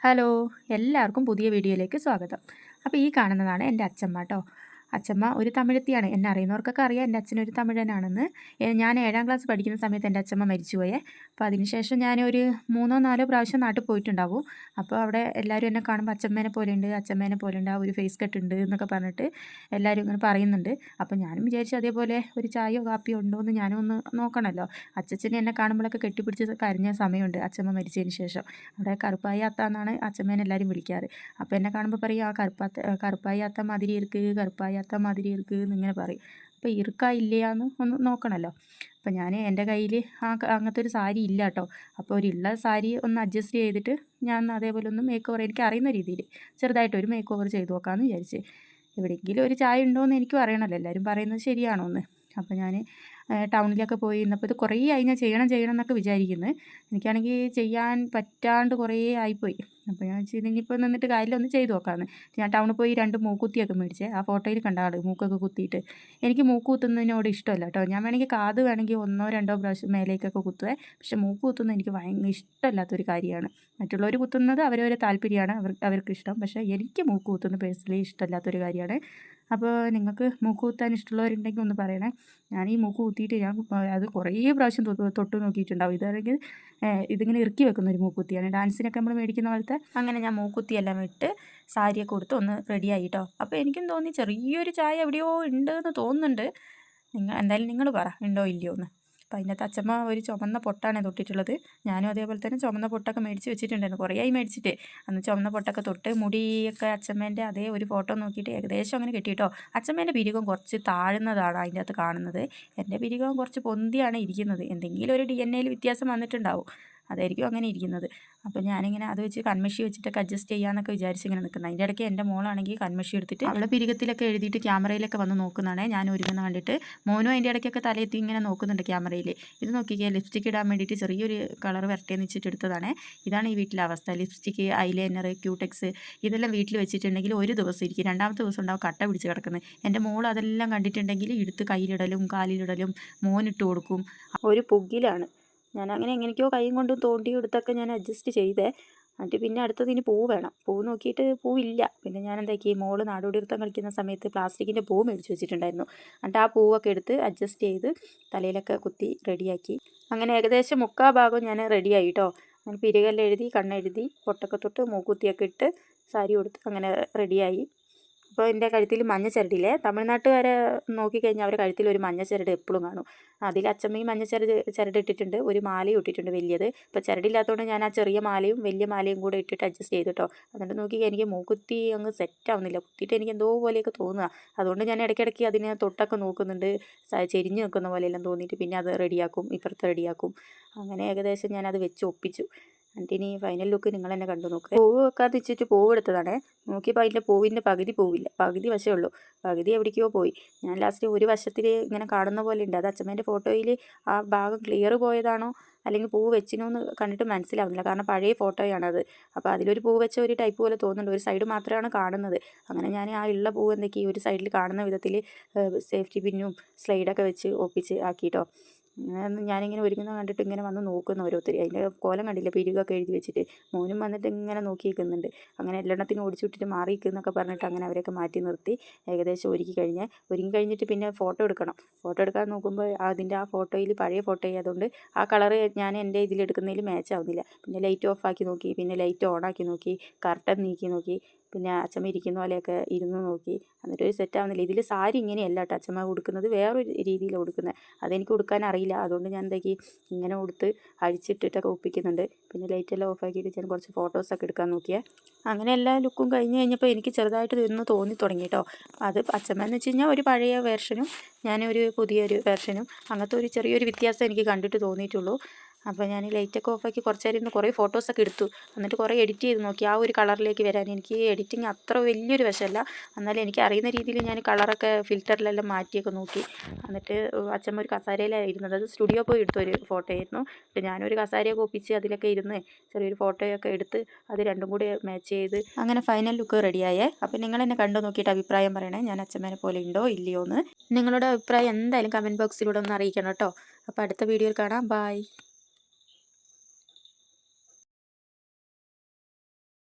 Hello എല്ലാവർക്കും പുതിയ വീഡിയോയിലേക്ക് സ്വാഗതം. അപ്പോൾ ഈ കാണുന്നതാണ് എന്റെ അച്ഛമ്മ കേട്ടോ അച്ഛമ്മ ഒരു തമിഴത്തിയാണ്. എന്നെ അറിയുന്നവർക്കൊക്കെ അറിയാം. എന്റെ അച്ഛൻ ഒരു തമിഴനാണെന്ന്. ഞാൻ ഏഴാം ക്ലാസ് പഠിക്കുന്ന സമയത്ത് എന്റെ അച്ഛമ്മ മരിച്ചുപോയേ. അപ്പോൾ അതിനുശേഷം ഞാൻ ഒരു മൂന്നോ നാലോ പ്രാവശ്യം നാട്ടിൽ പോയിട്ടുണ്ടാവും. അപ്പോൾ അവിടെ എല്ലാവരും എന്നെ കാണുമ്പോൾ അച്ഛമ്മേനെ പോലെയുണ്ട് അച്ഛമ്മേനെ പോലെയുണ്ട് ആ ഒരു ഫേസ് കട്ട് ഉണ്ട് എന്നൊക്കെ പറഞ്ഞിട്ട് എല്ലാവരും ഇങ്ങനെ പറയുന്നുണ്ട്. അപ്പോൾ ഞാനും വിചാരിച്ചു അതേപോലെ ഒരു ചായയോ കാപ്പിയോ ഉണ്ടോ എന്ന് ഞാനും ഒന്ന് നോക്കണമല്ലോ. അച്ഛച്ചനെ എന്നെ കാണുമ്പോഴൊക്കെ കെട്ടിപ്പിടിച്ച് കരഞ്ഞ സമയമുണ്ട് അച്ഛമ്മ മരിച്ചതിന് ശേഷം. അവിടെ കറുപ്പായി അത്ത എന്നാണ് അച്ഛമ്മേനെ എല്ലാവരും വിളിക്കാറ്. അപ്പോൾ എന്നെ കാണുമ്പോൾ പറയും ആ കറുപ്പാത്ത കറുപ്പായി അത്ത മാതിരി ഇരിക്ക് കറുപ്പായി അറിയാത്ത മാതിരി ഇറുക്ക് എന്നിങ്ങനെ പറയും. അപ്പോൾ ഇറുക്കാ ഇല്ലയാന്ന് ഒന്ന് നോക്കണമല്ലോ അപ്പോൾ ഞാൻ എന്റെ കയ്യിൽ ആ അങ്ങനത്തെ ഒരു സാരി ഇല്ല കേട്ടോ അപ്പോൾ ഒരുള്ള സാരി ഒന്ന് അഡ്ജസ്റ്റ് ചെയ്തിട്ട് ഞാൻ അതേപോലെ ഒന്ന് മേക്ക് ഓവർ എനിക്ക് അറിയുന്ന രീതിയിൽ ചെറുതായിട്ട് ഒരു മേക്ക് ഓവർ ചെയ്ത് നോക്കാമെന്ന് വിചാരിച്ച്. എവിടെയെങ്കിലും ഒരു ചായ ഉണ്ടോ എന്ന് എനിക്കും അറിയണമല്ലോ എല്ലാവരും പറയുന്നത് ശരിയാണോ എന്ന് അപ്പോൾ ഞാൻ ടൗണിലൊക്കെ പോയി ഇന്നപ്പോൾ ഇത് കുറേ ആയി ഞാൻ ചെയ്യണം ചെയ്യണം എന്നൊക്കെ വിചാരിക്കുന്നത് എനിക്കാണെങ്കിൽ ചെയ്യാൻ പറ്റാണ്ട് കുറേ ആയിപ്പോയി. അപ്പോൾ ഞാൻ വെച്ച് ഇനിയിപ്പോൾ നിന്നിട്ട് കാര്യമില്ല ഒന്ന് ചെയ്ത് നോക്കാമെന്ന് ഞാൻ ടൗണിൽ പോയി രണ്ട് മൂക്കുത്തിയൊക്കെ മേടിച്ചേ. ആ ഫോട്ടോയിൽ കണ്ട ആൾ മൂക്കൊക്കെ കുത്തിയിട്ട്. എനിക്ക് മൂക്ക് കുത്തുന്നതിനോട് ഇഷ്ടമല്ല കേട്ടോ. ഞാൻ വേണമെങ്കിൽ കാത് വേണമെങ്കിൽ ഒന്നോ രണ്ടോ പ്രാവശ്യം മേലേക്കൊക്കെ കുത്തുവേ. പക്ഷെ മൂക്ക് കുത്തുന്നത് എനിക്ക് ഭയങ്കര ഇഷ്ടമല്ലാത്തൊരു കാര്യമാണ്. മറ്റുള്ളവർ കുത്തുന്നത് അവരവരെ താല്പര്യമാണ് അവർ അവർക്ക് ഇഷ്ടം പക്ഷേ എനിക്ക് മൂക്ക് കുത്തുന്നത് പേഴ്സണലി ഇഷ്ടമല്ലാത്തൊരു കാര്യമാണ്. അപ്പോൾ നിങ്ങൾക്ക് മൂക്ക് കുത്താൻ ഇഷ്ടമുള്ളവരുണ്ടെങ്കിൽ ഒന്ന് പറയണേ. ഞാൻ ഈ മൂക്ക് കുത്തിയിട്ട് ഞാൻ അത് കുറേ പ്രാവശ്യം തൊട്ട് നോക്കിയിട്ടുണ്ടാവും. ഇതാണെങ്കിൽ ഇതിങ്ങനെ ഇറുക്കി വെക്കുന്ന ഒരു മൂക്കുത്തിയാണ് ഡാൻസിനൊക്കെ നമ്മൾ മേടിക്കുന്ന പോലത്തെ? അങ്ങനെ ഞാൻ മൂക്കുത്തിയെല്ലാം ഇട്ട് സാരിയൊക്കെ കൊടുത്ത് ഒന്ന് റെഡി ആയിട്ടോ. അപ്പോൾ എനിക്കും തോന്നി ചെറിയൊരു ചായ എവിടെയോ ഉണ്ട് എന്ന് തോന്നുന്നുണ്ട്. നിങ്ങൾ എന്തായാലും നിങ്ങൾ പറ ഉണ്ടോ ഇല്ലയോ എന്ന് അപ്പോൾ അതിനകത്ത് അച്ഛമ്മ ഒരു ചുമന്ന പൊട്ടാണ് തൊട്ടിട്ടുള്ളത്. ഞാനും അതേപോലെ തന്നെ ചുമന്ന പൊട്ടൊക്കെ മേടിച്ച് വെച്ചിട്ടുണ്ടായിരുന്നു. കുറേ ആയി മേടിച്ചിട്ട്. അന്ന് ചുമന്ന പൊട്ടൊക്കെ തൊട്ട് മുടിയൊക്കെ അച്ഛമ്മേന്റെ അതേ ഒരു ഫോട്ടോ നോക്കിയിട്ട് ഏകദേശം അങ്ങനെ കിട്ടിയിട്ടോ. അച്ഛമ്മേന്റെ പിരികം കുറച്ച് താഴ്ന്നതാണ് അതിന്റെ അകത്ത് കാണുന്നത്. എന്റെ പിരികം കുറച്ച് പൊന്തിയാണ് ഇരിക്കുന്നത്. എന്തെങ്കിലും ഒരു ഡി എൻ എയിൽ വ്യത്യാസം വന്നിട്ടുണ്ടാവും. അതായിരിക്കും അങ്ങനെ ഇരിക്കുന്നത്. അപ്പോൾ ഞാനിങ്ങനെ അത് വെച്ച് കൺമഷി വെച്ചിട്ടൊക്കെ അഡ്ജസ്റ്റ് ചെയ്യാന്നൊക്കെ വിചാരിച്ച് ഇങ്ങനെ നിൽക്കുന്നത് അതിന്റെ ഇടയ്ക്ക് എന്റെ മോളാണെങ്കിൽ കൺമഷി എടുത്തിട്ട് അവളെ പിരികത്തിലൊക്കെ എഴുതിയിട്ട് ക്യാമറയിലൊക്കെ വന്ന് നോക്കുന്നതാണ് ഞാൻ ഒരുങ്ങുന്ന കണ്ടിട്ട് മോനും അതിന്റെ ഇടയ്ക്കൊക്കെ തലയെത്തി ഇങ്ങനെ നോക്കുന്നുണ്ട് ക്യാമറയിൽ ഇത് നോക്കിക്കുക ലിപ്സ്റ്റിക് ഇടാൻ വേണ്ടിയിട്ട് ചെറിയൊരു കളർ വരട്ടേന്ന് വെച്ചിട്ട് എടുത്തതാണ്. ഇതാണ് ഈ വീട്ടിലെ അവസ്ഥ. ലിപ്സ്റ്റിക്ക് ഐലൈനർ ക്യൂടെക്സ് ഇതെല്ലാം വീട്ടിൽ വെച്ചിട്ടുണ്ടെങ്കിൽ ഒരു ദിവസം ഇരിക്കും. രണ്ടാമത്തെ ദിവസം ഉണ്ടാവും കട്ട പിടിച്ച് കിടക്കുന്നത് എന്റെ മോൾ അതെല്ലാം കണ്ടിട്ടുണ്ടെങ്കിൽ എടുത്ത് കയ്യിലിടലും കാലിലിടലും മോനിട്ട് കൊടുക്കും. ഒരു പുകിലാണ് ഞാൻ അങ്ങനെ എങ്ങനെയൊക്കെയോ കൈയും കൊണ്ടും തോണ്ടി എടുത്തൊക്കെ ഞാൻ അഡ്ജസ്റ്റ് ചെയ്തേ. എന്നിട്ട് പിന്നെ അടുത്തത് ഇനി പൂ വേണം. പൂ നോക്കിയിട്ട് പൂവില്ല. പിന്നെ ഞാൻ എന്താക്കി മോൾ നാടോടിനൃത്തം കളിക്കുന്ന സമയത്ത് പ്ലാസ്റ്റിക്കിന്റെ പൂ മേടിച്ച് വെച്ചിട്ടുണ്ടായിരുന്നു. എന്നിട്ട് ആ പൂവൊക്കെ എടുത്ത് അഡ്ജസ്റ്റ് ചെയ്ത് തലയിലൊക്കെ കുത്തി റെഡിയാക്കി അങ്ങനെ ഏകദേശം മുക്കാ ഭാഗം ഞാൻ റെഡിയായി കേട്ടോ അങ്ങനെ പിരികല്ലെഴുതി കണ്ണെഴുതി പൊട്ടൊക്കെ തൊട്ട് മൂക്കുത്തിയൊക്കെ ഇട്ട് സാരി കൊടുത്ത് അങ്ങനെ റെഡിയായി അപ്പോൾ എന്റെ കഴുത്തിൽ മഞ്ഞ തമിഴ്നാട്ടുകാരെ നോക്കിക്കഴിഞ്ഞാൽ അവരുടെ കഴുത്തിൽ ഒരു മഞ്ഞ ചരട് എപ്പോഴും കാണും. അതിൽ അച്ചമ്മയും മഞ്ഞ ചരട് ഇട്ടിട്ടുണ്ട്. ഒരു മാലയും ഇട്ടിട്ടുണ്ട് വലിയത്. ഇപ്പോൾ ചരടില്ലാത്തതുകൊണ്ട് ഞാൻ ആ ചെറിയ മാലയും വലിയ മാലയും കൂടെ ഇട്ടിട്ട് അഡ്ജസ്റ്റ് ചെയ്തു കേട്ടോ എന്നിട്ട് നോക്കി എനിക്ക് മൂക്കുത്തി അങ്ങ് സെറ്റ് ആവുന്നില്ല. കുത്തിയിട്ട് എനിക്ക് എന്തോ പോലെയൊക്കെ തോന്നുക. അതുകൊണ്ട് ഞാൻ ഇടയ്ക്കിടയ്ക്ക് അതിനെ തൊട്ടൊക്കെ നോക്കുന്നുണ്ട്. ചെരിഞ്ഞ് നിൽക്കുന്ന പോലെയെല്ലാം തോന്നിയിട്ട് പിന്നെ അത് റെഡിയാക്കും ഇപ്പുറത്ത് റെഡിയാക്കും അങ്ങനെ ഏകദേശം ഞാനത് വെച്ച് ഒപ്പിച്ചു. ഇനി ഫൈനൽ ലുക്ക് നിങ്ങൾ തന്നെ കണ്ടു. നോക്കുക പൂവ് വെക്കാതെ വെച്ചിട്ട് പൂവ് എടുത്തതാണ്. നോക്കിയപ്പോൾ അതിന്റെ പൂവിന്റെ പകുതി പോവില്ല. പകുതി വശമേ ഉള്ളൂ. പകുതി എവിടേക്കോ പോയി. ഞാൻ ലാസ്റ്റ് ഒരു വശത്തിൽ ഇങ്ങനെ കാണുന്ന പോലെ ഉണ്ട്. അത് അച്ഛമ്മേന്റെ ഫോട്ടോയിൽ ആ ഭാഗം ക്ലിയർ പോയതാണോ? അല്ലെങ്കിൽ പൂവ് വെച്ചിനോ എന്ന് കണ്ടിട്ട് മനസ്സിലാവുന്നില്ല. കാരണം പഴയ ഫോട്ടോയാണത് അപ്പോൾ അതിലൊരു പൂവ് വെച്ച ഒരു ടൈപ്പ് പോലെ തോന്നുന്നുണ്ട്. ഒരു സൈഡ് മാത്രമാണ് കാണുന്നത്. അങ്ങനെ ഞാൻ ആ ഉള്ള പൂവ് എന്തൊക്കെ ഈ ഒരു സൈഡിൽ കാണുന്ന വിധത്തിൽ സേഫ്റ്റി പിന്നും സ്ലൈഡൊക്കെ വെച്ച് ഒപ്പിച്ച് ആക്കിയിട്ടോ ഞാനിങ്ങനെ ഒരുങ്ങുന്ന കണ്ടിട്ട് ഇങ്ങനെ വന്ന് നോക്കുന്നു ഓരോരുത്തർ അതിന്റെ കോലം കണ്ടില്ല? പിരികൊക്കെ എഴുതി വെച്ചിട്ട്. മോനും വന്നിട്ട് ഇങ്ങനെ നോക്കി നിൽക്കുന്നുണ്ട് അങ്ങനെ എല്ലാത്തിനും ഓടിച്ചു വിട്ടിട്ട് മാറി നിൽക്കുന്നൊക്കെ പറഞ്ഞിട്ട് അങ്ങനെ അവരൊക്കെ മാറ്റി നിർത്തി. ഏകദേശം ഒരുക്കി കഴിഞ്ഞ്. ഒരുങ്ങി കഴിഞ്ഞിട്ട് പിന്നെ ഫോട്ടോ എടുക്കണം. ഫോട്ടോ എടുക്കാൻ നോക്കുമ്പോൾ അതിന്റെ ആ ഫോട്ടോയിൽ പഴയ ഫോട്ടോ ആയതുകൊണ്ട് ആ കളറ് ഞാൻ എന്റെ ഇതിലെടുക്കുന്നതിൽ മാച്ച് ആവുന്നില്ല. പിന്നെ ലൈറ്റ് ഓഫ് ആക്കി നോക്കി. പിന്നെ ലൈറ്റ് ഓൺ ആക്കി നോക്കി. കർട്ടൻ നീക്കി നോക്കി. പിന്നെ അച്ഛമ്മ ഇരിക്കുന്ന പോലെയൊക്കെ ഇരുന്ന് നോക്കി. എന്നിട്ട് ഒരു സെറ്റ് ആവുന്നില്ല. ഇതിൽ സാരി ഇങ്ങനെയല്ല കേട്ടോ അച്ഛമ്മ കൊടുക്കുന്നത് വേറൊരു രീതിയിലാണ് കൊടുക്കുന്നത് അതെനിക്ക് കൊടുക്കാൻ അറിയില്ല. അതുകൊണ്ട് ഞാൻ എന്താക്കി? ഇങ്ങനെ കൊടുത്ത് അഴിച്ചിട്ടിട്ടൊക്കെ ഒപ്പിക്കുന്നുണ്ട്. പിന്നെ ലൈറ്റ് എല്ലാം ഓഫ് ആക്കിയിട്ട് ഞാൻ കുറച്ച് ഫോട്ടോസൊക്കെ എടുക്കാൻ നോക്കിയേ. അങ്ങനെ എല്ലാ ലുക്കും കഴിഞ്ഞ് കഴിഞ്ഞപ്പോൾ എനിക്ക് ചെറുതായിട്ട് ഇതൊന്ന് തോന്നി തുടങ്ങി കേട്ടോ അത് അച്ഛമ്മ എന്ന് വെച്ച് കഴിഞ്ഞാൽ ഒരു പഴയ വേർഷനും ഞാനൊരു പുതിയൊരു വേർഷനും അങ്ങനത്തെ ഒരു ചെറിയൊരു വ്യത്യാസം എനിക്ക് കണ്ടിട്ട് തോന്നിയിട്ടുള്ളൂ. അപ്പോൾ ഞാൻ ലൈറ്റൊക്കെ ഓഫാക്കി കുറച്ച് നേരം ഇരുന്ന് കുറേ ഫോട്ടോസൊക്കെ എടുത്തു. എന്നിട്ട് കുറേ എഡിറ്റ് ചെയ്ത്. നോക്കി ആ ഒരു കളറിലേക്ക് വരാൻ എനിക്ക് എഡിറ്റിംഗ് അത്ര വലിയൊരു വശമല്ല. എന്നാലും എനിക്ക് അറിയുന്ന രീതിയിൽ ഞാൻ കളറൊക്കെ ഫിൽറ്ററിലെല്ലാം മാറ്റിയൊക്കെ നോക്കി. എന്നിട്ട് അച്ഛമ്മ ഒരു കസാരയിലാണ് ഇരുന്നത് അത് സ്റ്റുഡിയോ പോയി എടുത്ത ഒരു ഫോട്ടോ ആയിരുന്നു. അപ്പോൾ ഞാനൊരു കസാരയൊക്കെ ഒപ്പിച്ച് അതിലൊക്കെ ഇരുന്ന് ചെറിയൊരു ഫോട്ടോയൊക്കെ എടുത്ത് അത് രണ്ടും കൂടി മാച്ച് ചെയ്ത് അങ്ങനെ ഫൈനൽ ലുക്ക് റെഡിയായേ അപ്പോൾ നിങ്ങൾ എന്നെ കണ്ടു നോക്കിയിട്ട് അഭിപ്രായം പറയണേ. ഞാൻ അച്ഛമ്മേനെ പോലെ ഉണ്ടോ ഇല്ലയോ എന്ന് നിങ്ങളുടെ അഭിപ്രായം എന്തായാലും കമന്റ് ബോക്സിലൂടെ ഒന്ന് അറിയിക്കണം കേട്ടോ. അപ്പോൾ അടുത്ത വീഡിയോയിൽ കാണാം. ബായ്